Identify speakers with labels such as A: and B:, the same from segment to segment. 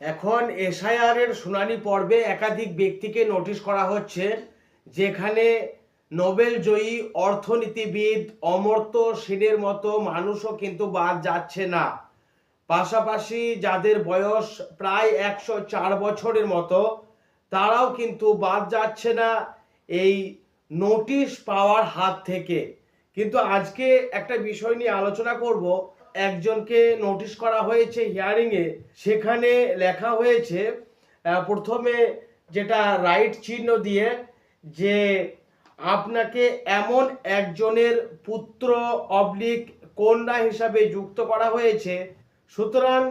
A: এখন এসআইআর এর শুনানি পর্বে একাধিক ব্যক্তিকে নোটিশ করা হচ্ছে, যেখানে নোবেল জয়ী অর্থনীতিবিদ অমর্ত্য সেনের মতো মানুষও কিন্তু বাদ যাচ্ছে না। পাশাপাশি যাদের বয়স প্রায় একশো চার বছরের মতো, তারাও কিন্তু বাদ যাচ্ছে না এই নোটিশ পাওয়ার হাত থেকে। কিন্তু আজকে একটা বিষয় নিয়ে আলোচনা করব একজনকে নোটিশ করা হয়েছে হিয়ারিংয়ে সেখানে লেখা হয়েছে প্রথমে যেটা রাইট চিহ্ন দিয়ে যে আপনাকে এমন একজনের পুত্র অবলিক কন্যা হিসাবে যুক্ত করা হয়েছে। সুতরাং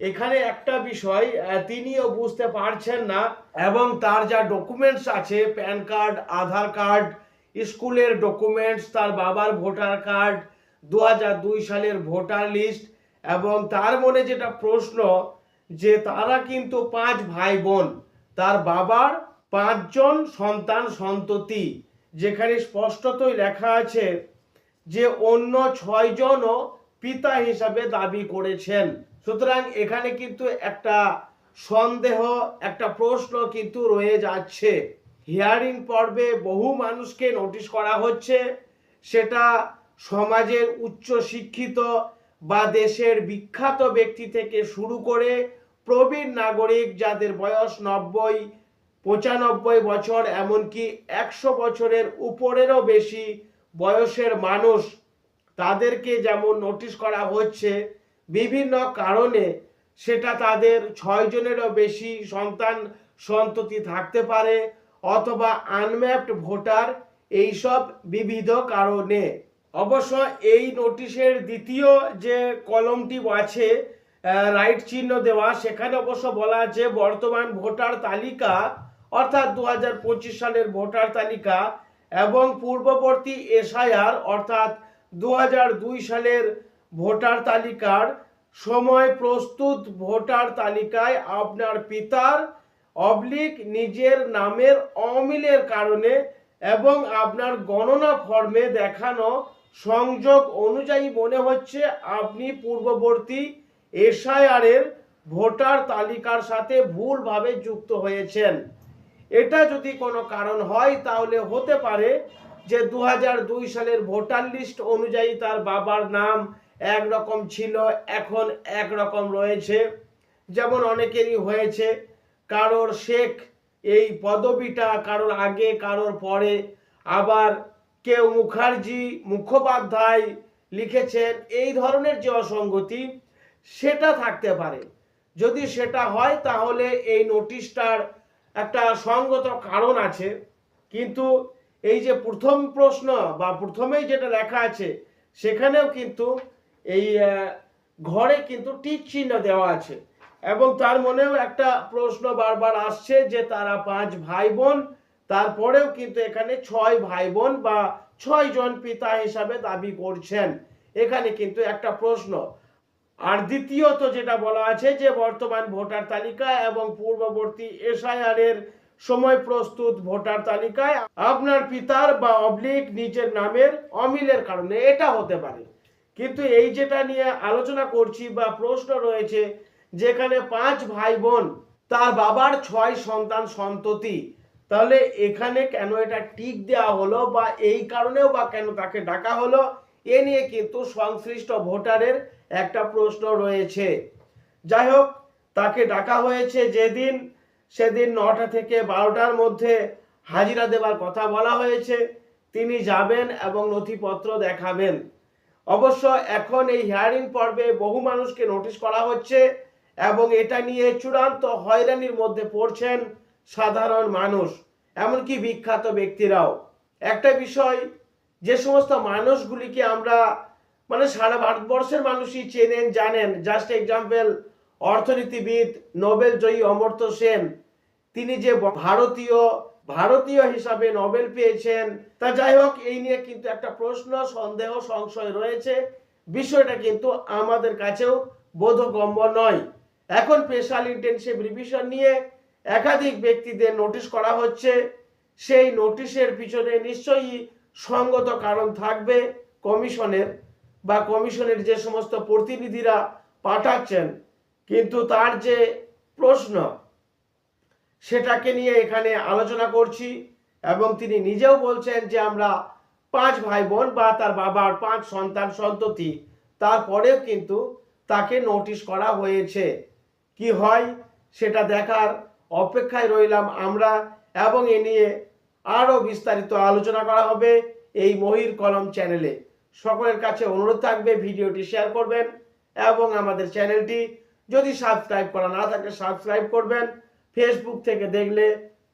A: এখানে একটা বিষয় তিনিও বুঝতে পারছেন না এবং তার যা ডকুমেন্টস আছে প্যান কার্ড আধার কার্ড স্কুলের ডকুমেন্টস তার বাবার ভোটার কার্ড দু সালের ভোটার লিস্ট এবং তার মনে যেটা প্রশ্ন যে তারা কিন্তু পাঁচ ভাই বোন, তার বাবার পাঁচজন সন্তান সন্ততি, যেখানে স্পষ্টতই লেখা আছে যে অন্য ছয়জনও পিতা হিসাবে দাবি করেছেন। সুতরাং এখানে কিন্তু একটা সন্দেহ, একটা প্রশ্ন কিন্তু রয়ে যাচ্ছে। হিয়ারিং পর্বে বহু মানুষকে নোটিশ করা হচ্ছে, সেটা সমাজের উচ্চ শিক্ষিত বা দেশের বিখ্যাত ব্যক্তি থেকে শুরু করে প্রবীণ নাগরিক যাদের বয়স নব্বই, পঁচানব্বই বছর, এমনকি একশো বছরের উপরেরও বেশি বয়সের মানুষ, তাদেরকে যেমন নোটিশ করা হচ্ছে, বিভিন্ন কারণে সেটা তাদের ছয়জনেরও বেশি সন্তান সন্ততি থাকতে পারে, অথবা আনম্যাপড ভোটার, এইসব বিবিধ কারণে। অবশ্য এই নোটিশের দ্বিতীয় যে কলমটি আছে রাইট চিহ্ন দেওয়া, সেখানে অবশ্য বলা আছে বর্তমান ভোটার তালিকা, অর্থাৎ দু হাজার পঁচিশ সালের ভোটার তালিকা এবং পূর্ববর্তী এসআইআর, অর্থাৎ দু হাজার দুই সালের ভোটার তালিকার সময় প্রস্তুত ভোটার তালিকায় আপনার পিতার অবলিক নিজের নামের অমিলের কারণে এবং আপনার গণনা ফর্মে দেখানো সংযোগ অনুযায়ী মনে হচ্ছে আপনি পূর্ববর্তী এসআইআর এর ভোটার তালিকার সাথে ভুলভাবে যুক্ত হয়েছেন। এটা যদি কোনো কারণ হয়, তাহলে হতে পারে যে দু হাজার দুই সালের ভোটার লিস্ট অনুযায়ী তার বাবার নাম একরকম ছিল, এখন একরকম রয়েছে। যেমন অনেকেরই হয়েছে, কারোর শেখ এই পদবিটা, কারোর আগে, কারোর পরে, আবার কেউ মুখার্জি, মুখোপাধ্যায় লিখেছেন, এই ধরনের যে অসঙ্গতি, সেটা থাকতে পারে। যদি সেটা হয়, তাহলে এই নোটিশটার একটা সঙ্গত কারণ আছে। কিন্তু এই যে প্রথম প্রশ্ন বা প্রথমেই যেটা লেখা আছে, সেখানেও কিন্তু এই ঘরে কিন্তু টিক চিহ্ন দেওয়া আছে। এবং তার মনেও একটা প্রশ্ন বারবার আসছে যে তারা পাঁচ ভাই বোন তারপরেও কিন্তু এখানে ছয় ভাই বোন বা ছয় জন পিতা হিসাবে দাবি করছেন। এখানে কিন্তু একটা প্রশ্ন। আর দ্বিতীয়ত যেটা বলা আছে যে, বর্তমান ভোটার তালিকা এবং পূর্ববর্তী এসআইআর এর সময় প্রস্তুত ভোটার তালিকায় আপনার পিতার বা অবলিক নিজের নামের অমিলের কারণে এটা হতে পারে। কিন্তু এই যেটা নিয়ে আলোচনা করছি বা প্রশ্ন রয়েছে, যেখানে পাঁচ ভাই বোন তার বাবার ছয় সন্তান সন্ততি তাহলে এখানে কেন এটা টিক দেওয়া হলো বা এই কারণেও বা কেন তাকে ডাকা হলো, এ নিয়ে কিন্তু সংশ্লিষ্ট ভোটারের একটা প্রশ্ন রয়েছে। যাই হোক, তাকে ডাকা হয়েছে যেদিন, সেদিন নটা থেকে বারোটার মধ্যে হাজিরা দেবার কথা বলা হয়েছে। তিনি যাবেন এবং নথিপত্র দেখাবেন। অবশ্য এখন এই হিয়ারিং পর্বে বহু মানুষকে নোটিশ করা হচ্ছে এবং এটা নিয়ে চূড়ান্ত হয়রানির মধ্যে পড়ছেন সাধারণ মানুষ, এমনকি বিখ্যাত ব্যক্তিরাও। একটা বিষয়, যে সমস্ত মানুষগুলিকে আমরা মানে সারা ভারতবর্ষের মানুষই চেনেন, জানেন। জাস্ট এক্সাম্পল অর্থনীতিবিদ নোবেল জয়ী অমর্ত্য সেন। তিনি যে ভারতীয় ভারতীয় হিসাবে নোবেল পেয়েছেন, তা যাই হোক, এই নিয়ে কিন্তু একটা প্রশ্ন, সন্দেহ, সংশয় রয়েছে। বিষয়টা কিন্তু আমাদের কাছেও বোধগম্য নয়। এখন স্পেশাল ইন্টেনসিভ রিভিশন নিয়ে একাধিক ব্যক্তিদের নোটিশ করা হচ্ছে। সেই নোটিশের পিছনে নিশ্চয়ই সঙ্গত কারণ থাকবে। কমিশনের বা কমিশনের যে সমস্ত প্রতিনিধিরা পাঠাচ্ছেন, কিন্তু তার যে প্রশ্ন, সেটাকে নিয়ে এখানে আলোচনা করছি এবং তিনি নিজেও বলছেন যে আমরা পাঁচ ভাই বোন বা তার বাবার পাঁচ সন্তান সন্ততি, তারপরেও কিন্তু তাকে নোটিশ করা হয়েছে। কি হয়, সেটা দেখার অপেক্ষায় রইলাম আমরা এবং এ নিয়ে আরও বিস্তারিত আলোচনা করা হবে এই মহির কলম চ্যানেলে। সকলের কাছে অনুরোধ থাকবে ভিডিওটি শেয়ার করবেন এবং আমাদের চ্যানেলটি যদি সাবস্ক্রাইব করা না থাকে সাবস্ক্রাইব করবেন ফেসবুক থেকে দেখলে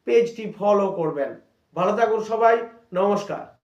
A: পেজটি ফলো করবেন। ভালো থাকুন সবাই, নমস্কার।